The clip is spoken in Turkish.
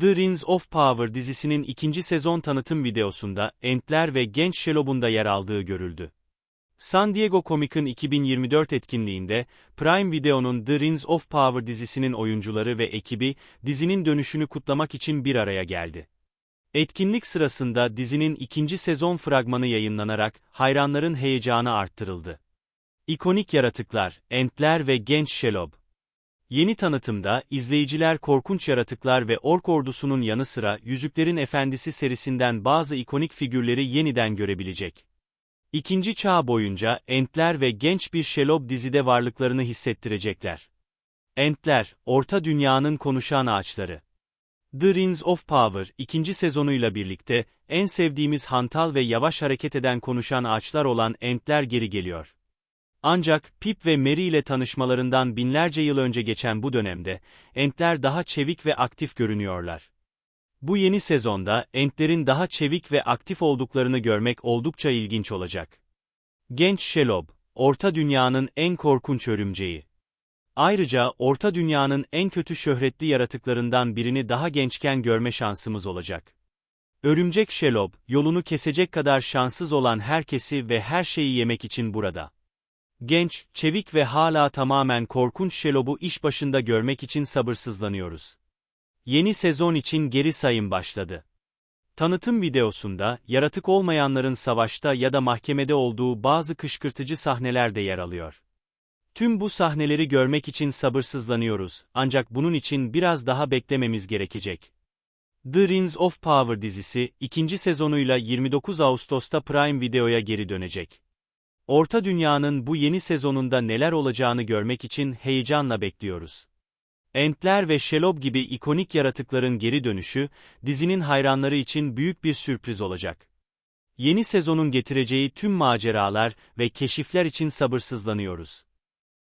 The Rings of Power dizisinin ikinci sezon tanıtım videosunda Entler ve genç Shelob'un da yer aldığı görüldü. San Diego Comic-Con 2024 etkinliğinde, Prime Video'nun The Rings of Power dizisinin oyuncuları ve ekibi, dizinin dönüşünü kutlamak için bir araya geldi. Etkinlik sırasında dizinin ikinci sezon fragmanı yayınlanarak hayranların heyecanı arttırıldı. İkonik yaratıklar, Entler ve genç Shelob. Yeni tanıtımda, izleyiciler korkunç yaratıklar ve ork ordusunun yanı sıra Yüzüklerin Efendisi serisinden bazı ikonik figürleri yeniden görebilecek. İkinci çağ boyunca Entler ve genç bir Shelob dizide varlıklarını hissettirecekler. Entler, Orta Dünya'nın konuşan ağaçları. The Rings of Power, ikinci sezonuyla birlikte, en sevdiğimiz hantal ve yavaş hareket eden konuşan ağaçlar olan Entler geri geliyor. Ancak Pip ve Merry ile tanışmalarından binlerce yıl önce geçen bu dönemde, Entler daha çevik ve aktif görünüyorlar. Bu yeni sezonda Entlerin daha çevik ve aktif olduklarını görmek oldukça ilginç olacak. Genç Shelob, Orta Dünya'nın en korkunç örümceği. Ayrıca Orta Dünya'nın en kötü şöhretli yaratıklarından birini daha gençken görme şansımız olacak. Örümcek Shelob, yolunu kesecek kadar şanssız olan herkesi ve her şeyi yemek için burada. Genç, çevik ve hala tamamen korkunç Shelob'u iş başında görmek için sabırsızlanıyoruz. Yeni sezon için geri sayım başladı. Tanıtım videosunda, yaratık olmayanların savaşta ya da mahkemede olduğu bazı kışkırtıcı sahneler de yer alıyor. Tüm bu sahneleri görmek için sabırsızlanıyoruz, ancak bunun için biraz daha beklememiz gerekecek. The Rings of Power dizisi, ikinci sezonuyla 29 Ağustos'ta Prime Video'ya geri dönecek. Orta Dünya'nın bu yeni sezonunda neler olacağını görmek için heyecanla bekliyoruz. Entler ve Shelob gibi ikonik yaratıkların geri dönüşü, dizinin hayranları için büyük bir sürpriz olacak. Yeni sezonun getireceği tüm maceralar ve keşifler için sabırsızlanıyoruz.